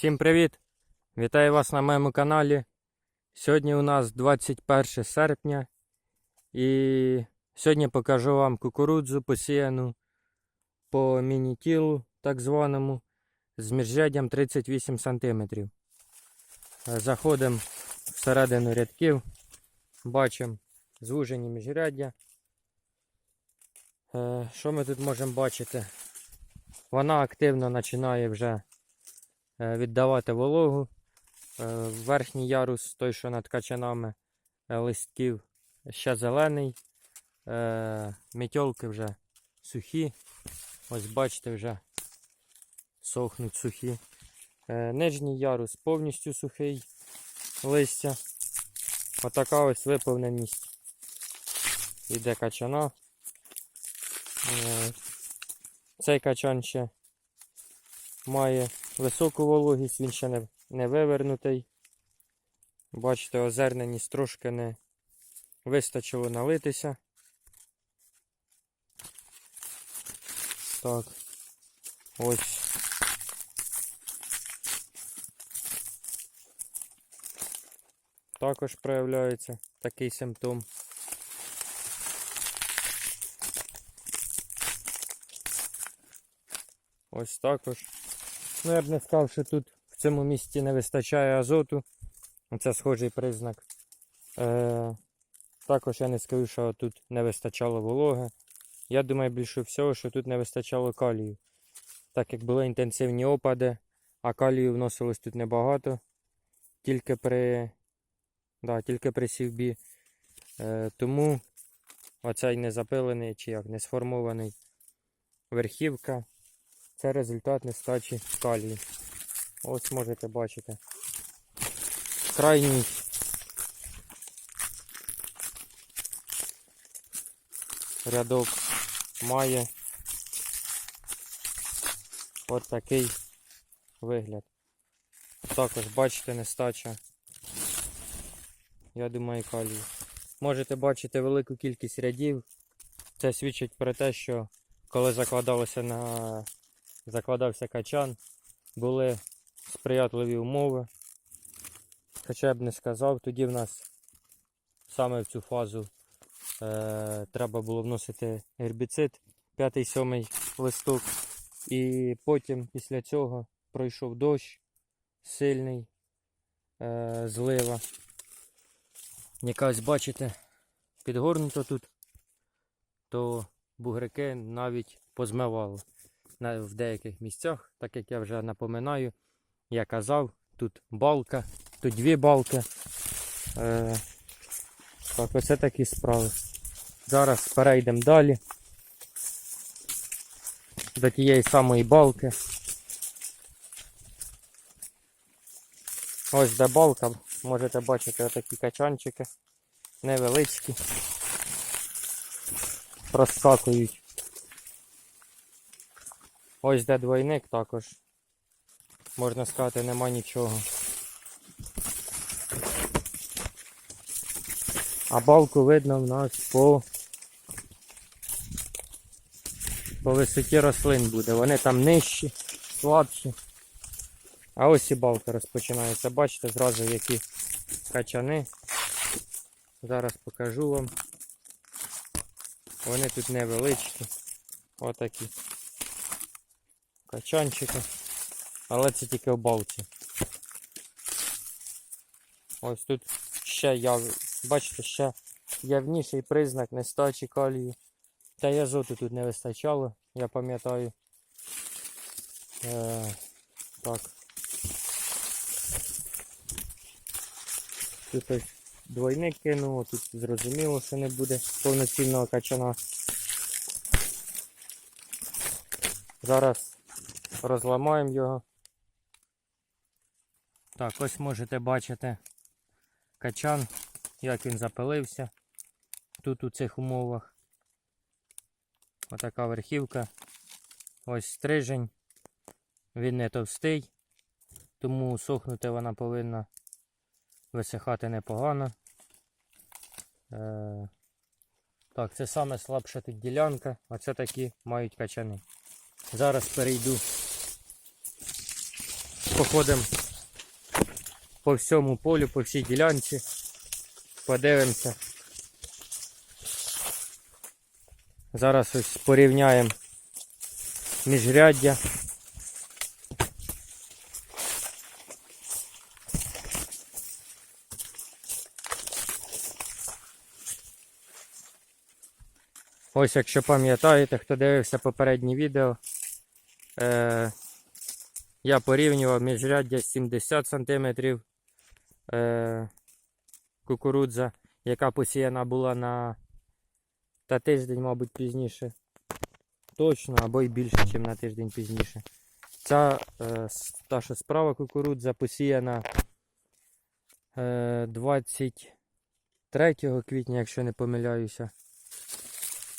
Всім привіт! Вітаю вас на моєму каналі. Сьогодні у нас 21 серпня і сьогодні покажу вам кукурудзу посіяну по міні-тілу, так званому, з міжряддям 38 см. Заходимо всередину рядків, бачимо звужені міжряддя. Е, Що ми тут можемо бачити? Вона активно починає вже віддавати вологу. Е, Верхній ярус, той, що над качанами е, листків, ще зелений. Е, Мітьолки вже сухі. Ось бачите, вже сохнуть сухі. Е, Нижній ярус повністю сухий листя. Отака ось виповненість іде качана. Е, Цей качан ще має високу вологість, він ще не, не вивернутий. Бачите, озерненість трошки не вистачило налитися. Так. Ось. Також проявляється такий симптом. Ось також. Ну, я б не сказав, що тут в цьому місці не вистачає азоту. Це схожий признак. Е, також я не скажу, що тут не вистачало вологи. Я думаю, більше всього, що тут не вистачало калію. Так як були інтенсивні опади, а калію вносилось тут небагато. Тільки при, да, тільки при сівбі. Е, тому оцей незапилений чи як не сформований верхівка це результат нестачі калію. Ось можете бачити. Крайній рядок має от такий вигляд. Також бачите нестача. Я думаю, калію. Можете бачити велику кількість рядів. Це свідчить про те, що коли закладалося на закладався качан, були сприятливі умови. Хоча б не сказав, тоді в нас саме в цю фазу е, треба було вносити гербіцид 5-7 листок. І потім після цього пройшов дощ сильний е, злива. Якась, бачите, підгорнуто тут, то бугрики навіть позмивало в деяких місцях, так як я вже напоминаю, я казав, тут балка, тут дві балки. Е, так, оце такі справи. Зараз перейдемо далі. До тієї самої балки. Ось де балка, можете бачити отакі качанчики. Невеличкі. Проскакують. Ось де двойник також. Можна сказати, нема нічого. А балку видно в нас по, по висоті рослин буде. Вони там нижчі, слабші. А ось і балка розпочинається. Бачите зразу які качани. Зараз покажу вам. Вони тут невеличкі. Отакі качанчики. Але це тільки в балці. Ось тут ще яв... бачите, ще явніший признак нестачі калію. Та й азоту тут не вистачало, я пам'ятаю. Е, так. Тут ось двойник кинув, тут зрозуміло, що не буде повноцінного качана. Зараз розламаємо його. Так, ось можете бачити качан, як він запилився тут у цих умовах. Отака верхівка. Ось стрижень. Він не товстий, тому сохнути вона повинна висихати непогано. Е, так, це саме слабша тут ділянка, оце такі мають качани. Зараз перейду походимо по всьому полю, по всій ділянці. Подивимося. Зараз ось порівняємо міжряддя. Ось, якщо пам'ятаєте, хто дивився попереднє відео, е, я порівнював міжряддя 70 см е, кукурудза, яка посіяна була на та тиждень, мабуть, пізніше. Точно, або й більше, ніж на тиждень пізніше. Ця е, та, що справа кукурудза посіяна е, 23 квітня, якщо не помиляюся.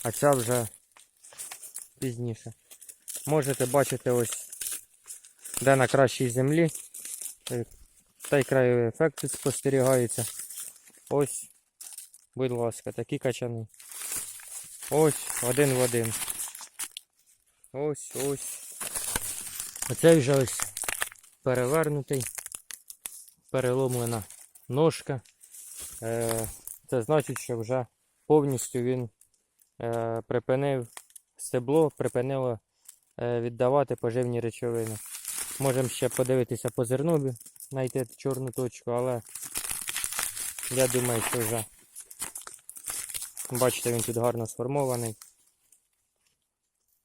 А ця вже пізніше. Можете бачити ось де на кращій землі. Та й краєвий ефект тут спостерігається. Ось, будь ласка, такі качани. Ось, один в один. Ось, ось. Оцей вже ось перевернутий, переломлена ножка. Е, це значить, що вже повністю він е, припинив стебло, припинило е, віддавати поживні речовини. Можемо ще подивитися по зернові, знайти чорну точку, але я думаю, що вже бачите, він тут гарно сформований.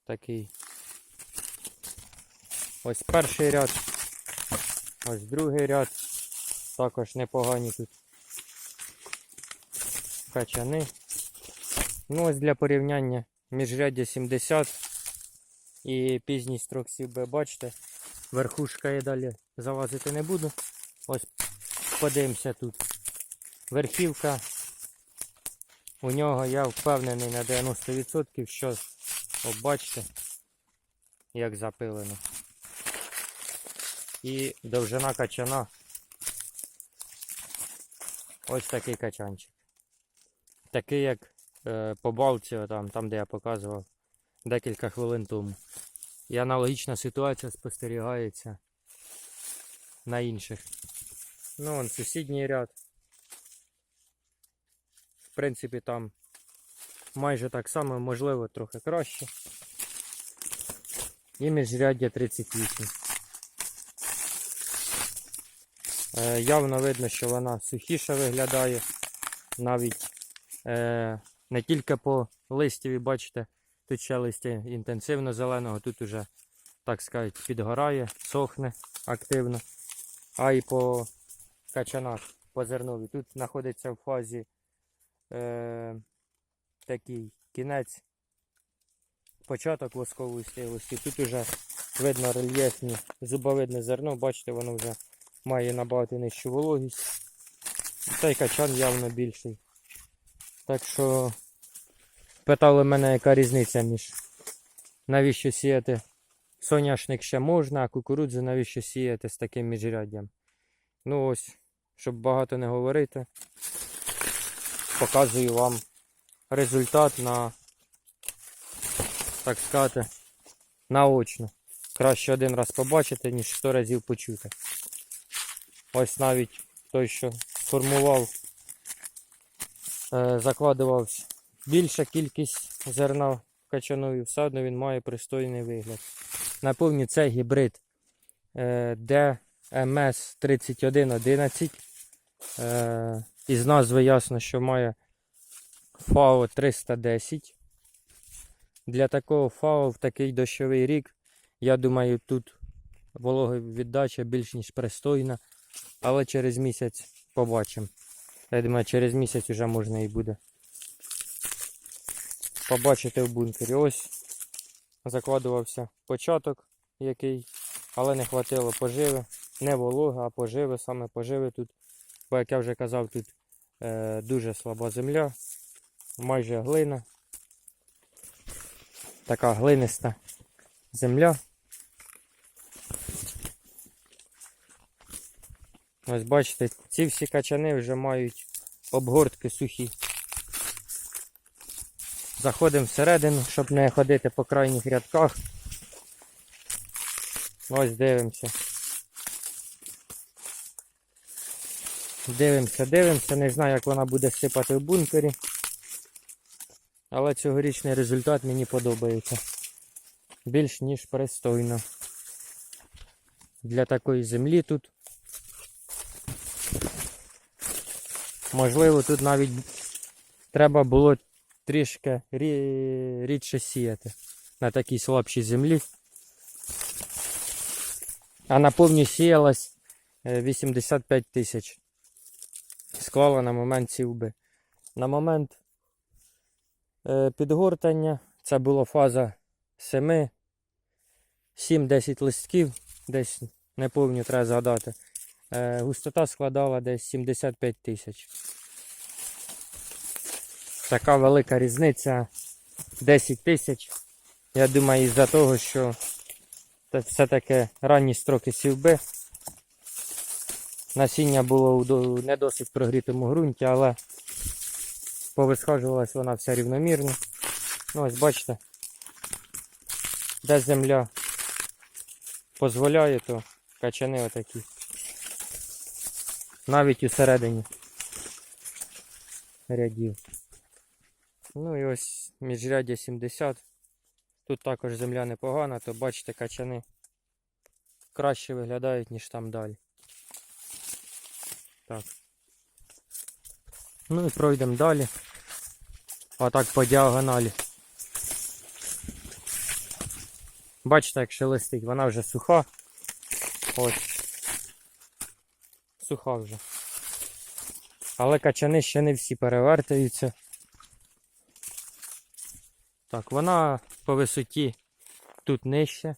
Такий. Ось перший ряд, ось другий ряд. Також непогані тут качани. Ну ось для порівняння міжряддя 70 і пізній строк Б, бачите, верхушка я далі залазити не буду. Ось подивимося тут. Верхівка. У нього я впевнений на 90%, що бачите, як запилено. І довжина качана. Ось такий качанчик. Такий, як е, по балці, там, там, де я показував декілька хвилин тому. І аналогічна ситуація спостерігається на інших. Ну, вон сусідній ряд. В принципі, там майже так само, можливо, трохи краще. І міжряддя 38. Е, явно видно, що вона сухіша виглядає. Навіть е, не тільки по листіві, бачите, тут ще листя інтенсивно зеленого, тут уже, так сказати, підгорає, сохне активно. А і по качанах, по зернові. Тут знаходиться в фазі е, такий кінець, початок воскової стиглості. Тут уже видно рельєфні зубовидне зерно, бачите, воно вже має набагато нижчу вологість. Цей качан явно більший. Так що питали мене, яка різниця між навіщо сіяти соняшник ще можна, а кукурудзу навіщо сіяти з таким міжряддям. Ну ось, щоб багато не говорити, показую вам результат на, так сказати, наочно. Краще один раз побачити, ніж сто разів почути. Ось навіть той, що сформував, е, закладувався більша кількість зерна в качанові, все одно він має пристойний вигляд. Напевню, це гібрид е, DMS 3111. Е, із назви ясно, що має FAO 310. Для такого FAO в такий дощовий рік, я думаю, тут вологовіддача більш ніж пристойна. Але через місяць побачимо. Я думаю, через місяць вже можна і буде побачити в бункері. Ось закладувався початок який, але не хватило поживи. Не волога, а поживи, саме поживи тут. Бо, як я вже казав, тут е, дуже слаба земля, майже глина. Така глиниста земля. Ось бачите, ці всі качани вже мають обгортки сухі. Заходимо всередину, щоб не ходити по крайніх рядках. Ось дивимося. Дивимося, дивимося. Не знаю, як вона буде сипати в бункері. Але цьогорічний результат мені подобається. Більш ніж пристойно. Для такої землі тут. Можливо, тут навіть треба було трішки рі- рідше сіяти на такій слабшій землі. А на повні сіялась е, 85 тисяч. Склала на момент сівби. На момент е, підгортання це була фаза 7, 7-10 листків, десь не повню треба згадати. Е, густота складала десь 75 тисяч. Така велика різниця 10 тисяч. Я думаю, із-за того, що все-таки ранні строки сівби. Насіння було до- не досить прогрітому ґрунті, але повисхожувалась вона вся рівномірно. Ну, ось бачите, де земля дозволяє, то качани отакі. Навіть у середині рядів. Ну і ось міжряддя 70. Тут також земля непогана, то бачите, качани краще виглядають, ніж там далі. Так. Ну і пройдемо далі. Отак по діагоналі. Бачите, як шелестить, вона вже суха. Ось. Суха вже. Але качани ще не всі перевертаються. Так, вона по висоті тут нижче,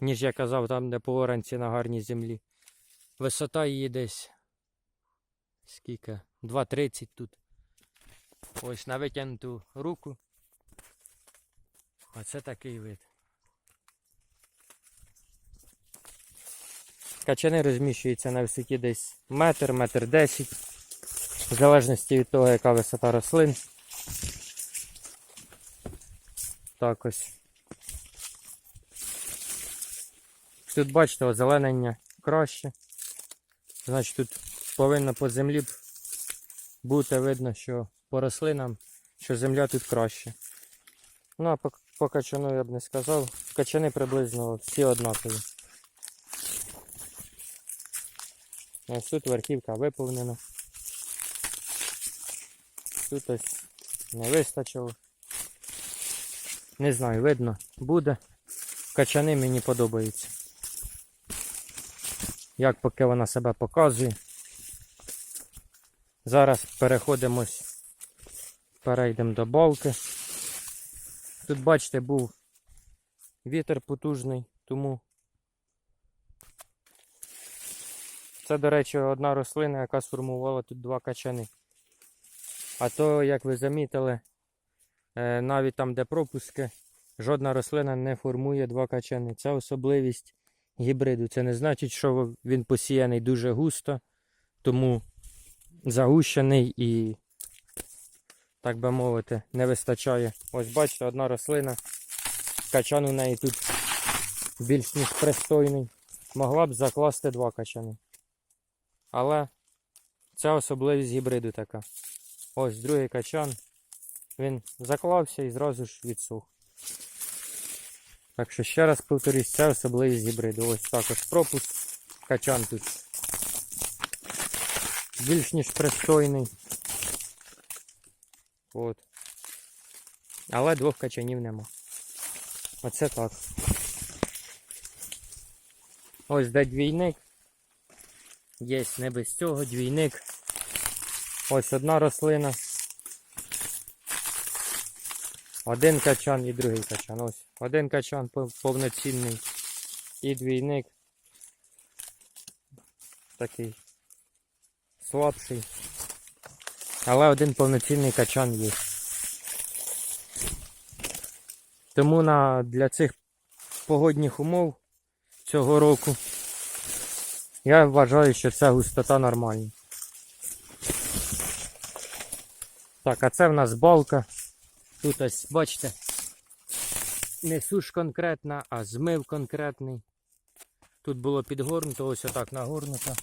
ніж я казав, там, де по оранці на гарній землі. Висота її десь скільки? 2,30 тут. Ось на витягнуту руку. А це такий вид. Качани розміщуються на висоті десь метр, метр десять. В залежності від того, яка висота рослин. Так ось. Тут бачите, озеленення краще. Значить тут повинно по землі бути видно, що по рослинам, що земля тут краще. Ну а по, по качану я б не сказав. Качани приблизно всі однакові. Ось тут верхівка виповнена. Тут ось не вистачило. Не знаю, видно, буде. Качани мені подобаються. Як поки вона себе показує. Зараз переходимо, ось, перейдемо до балки. Тут, бачите, був вітер потужний, тому це, до речі, одна рослина, яка сформувала тут два качани. А то, як ви замітили, навіть там, де пропуски, жодна рослина не формує два качани. Це особливість гібриду. Це не значить, що він посіяний дуже густо, тому загущений і, так би мовити, не вистачає. Ось бачите, одна рослина, качан у неї тут більш ніж пристойний. Могла б закласти два качани. Але це особливість гібриду така. Ось другий качан. Він заклався і зразу ж відсух. Так що ще раз повторюсь, це особливість гібриду. Ось також пропуск. Качан тут більш ніж пристойний. От. Але двох качанів нема. Оце так. Ось де двійник. Є не без цього двійник. Ось одна рослина. Один качан і другий качан. Ось. Один качан повноцінний і двійник. Такий слабший. Але один повноцінний качан є. Тому на, для цих погодних умов цього року я вважаю, що ця густота нормальна. Так, а це в нас балка. Тут ось, бачите, не суш конкретна, а змив конкретний. Тут було підгорнуто, ось отак нагорнуто.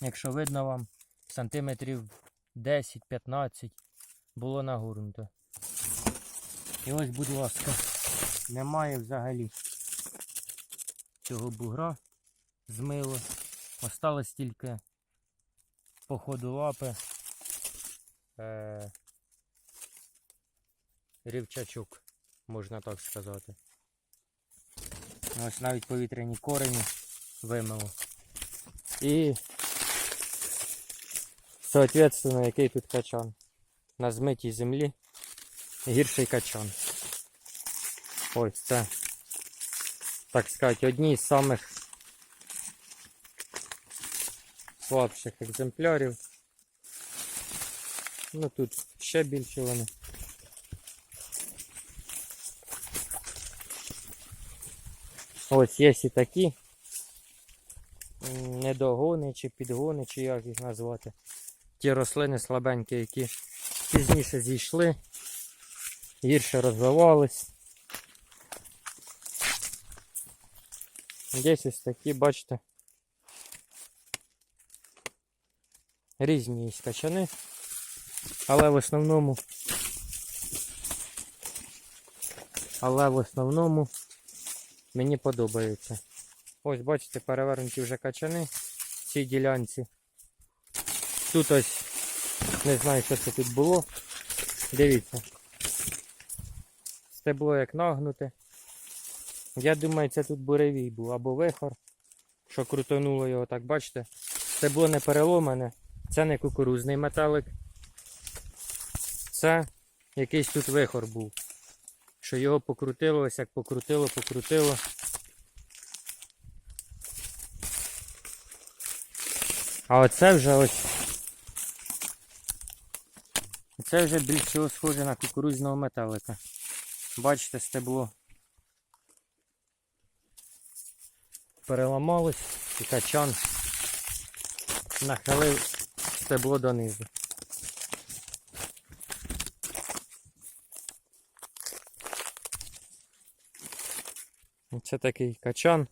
Якщо видно вам, сантиметрів 10-15 було нагорнуто. І ось, будь ласка, немає взагалі цього бугра змило. Осталось тільки по ходу лапи е, рівчачок, можна так сказати. Ось навіть повітряні корені вимило. І соответственно, який тут качан. На змитій землі гірший качан. Ось це, так сказати, одні з самих слабших екземплярів. Ну тут ще більше вони. Ось є і такі недогони чи підгони, чи як їх назвати. Ті рослини слабенькі, які пізніше зійшли, гірше розвивались. Десь ось такі, бачите. Різні качани, але в основному. Але в основному мені подобається. Ось бачите, перевернуті вже качани в цій ділянці. Тут ось не знаю, що це тут було. Дивіться. Стебло як нагнуте. Я думаю, це тут буревій був або вихор, що крутонуло його, так бачите. Стебло не переломане, це не кукурузний металик. Це якийсь тут вихор був. Що його покрутило, ось як покрутило, покрутило. А оце вже ось. Це вже більш всього схоже на кукурузного металика. Бачите, стебло переламалось і качан нахилив стебло донизу. Це такий качан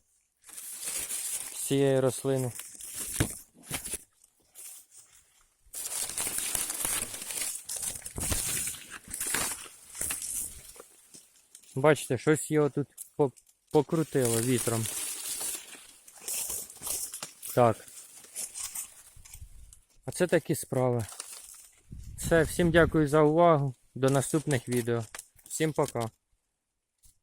з цієї рослини. Бачите, щось його тут покрутило вітром. Так. Оце такі справи. Все, всім дякую за увагу. До наступних відео. Всім пока.